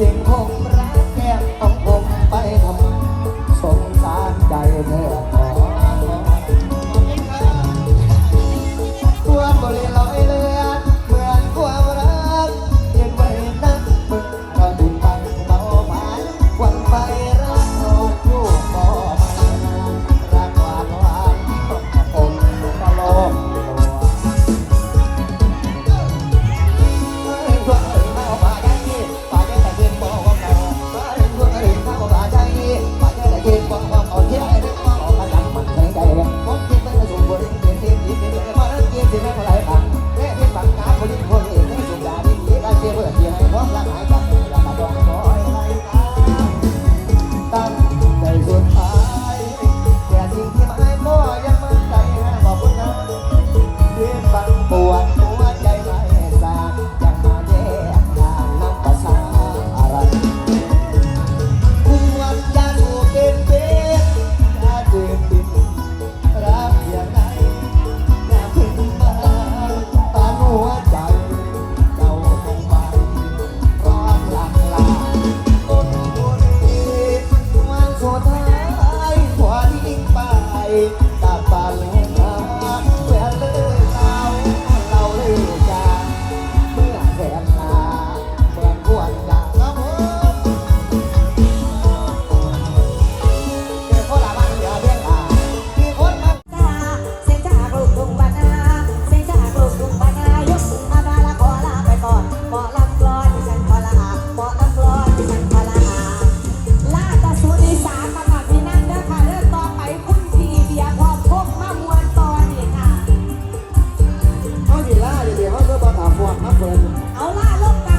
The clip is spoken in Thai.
天空 ล่าเดี๋ยวเขาก็บอกอาฟวงครับเนเอาล่าลงไป